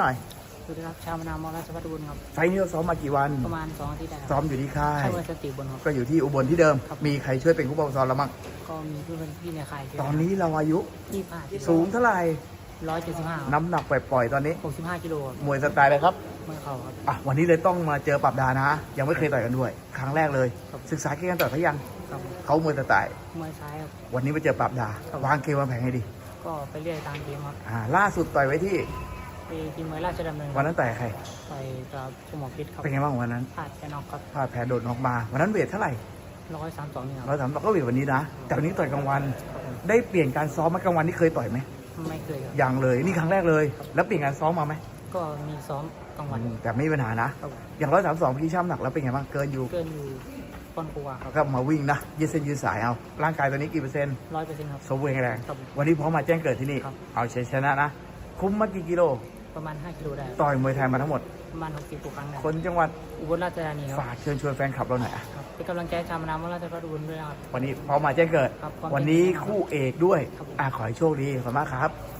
หน่อยสวัสดีครับชาวมะนาวมอราชพัฒบุญครับ ไฟล์นี้เราซ้อมมากี่วัน ประมาณสองอาทิตย์ได้คซ้อรับมอยู่ที่ค่ายเข้ามาสติบนครับ ก็อยู่ที่อุบลที่เดิม ครับ มีใครช่วยเป็นผู้ปกครองเราบ้างก็มีเพื่อนพี่ในค่ายตอนนี้เราอายุที่ผ่านสูงเท่าไหร่ ร้อยเจ็ดสิบห้าน้ำหนักปล่อยๆตอนนี้ หกสิบห้ากิโลครับมวยสไตล์เลยครับ เมื่อเขาครับ อะวันนี้เลยต้องมาเจอปรับดานะ ยังไม่เคยต่อยกันด้วย ครั้งแรกเลย ครับ ศึกษาเกมการต่อยเขายังครับเขามวยสไตล์มวยซ้ายครับ วันนี้มาเจอปรับดา ครับ วางเกมวางแผนให้ดี ก็ไปเรื่อยตามเกมครับอ่าล่าสุดต่อยไว้ที่ ไปกินมวยราชดำเนินวันนั้นต่อยใครไปกับคุณหมอพิษครับเป็นไงบ้างวันนั้นพลาดแค่น็อกครับพลาดแพ้โดนออกมา วันนั้นเวทเท่าไหร่ร้อยสามสองนี่คเรารับถามเราก็เวทวันนี้นะแต่วันนี้ต่อยกลางวันครับผมได้เปลี่ยนการซ้อมไหมกลางวันที่เคยต่อยไหมไม่เคยครับยังเลยนี่ครั้งแรกเลย แล้วเปลี่ยนการซ้อมมาไหมก็มีซ้อมกลางวันอืมแต่ไม่มีปัญหานะครับอย่างร้อยสามสองพี่ช่ำหนักแล้วเป็นไงบ้างเกินอยู่เกินอยู่ปอนด์กว่าครับก็มาวิ่งนะยืดเส้นยืดสายเอาร่างกายตัวนี้กี่เปอร์เซ็นต์ร้อยเปอร์เซ็นต์ครับสมบูรณ์แข็งแรงครับวันนี้พร้อมมาแจ้งเกิดที่นี่ครับเอาชัยชนะนะ คุ้มมากี่กิโล ประมาณห้ากิโลได้ครับต่อยมวยไทยมาทั้งหมด ประมาณหกสิบกว่าครั้งได้คนจังหวัดอุบลราชธานีครับฝากเชิญชวนแฟนคลับเราหน่อยอะครับเป็นกำลังใจให้ชาวมะนาวมอราชพัฒบุญด้วยนะครับ วันนี้พร้อมมาแจ้งเกิด ครับพร้อมวันนี้คู่เอกด้วย ครับผม อะขอให้โชคดีขอบคุณมากครับค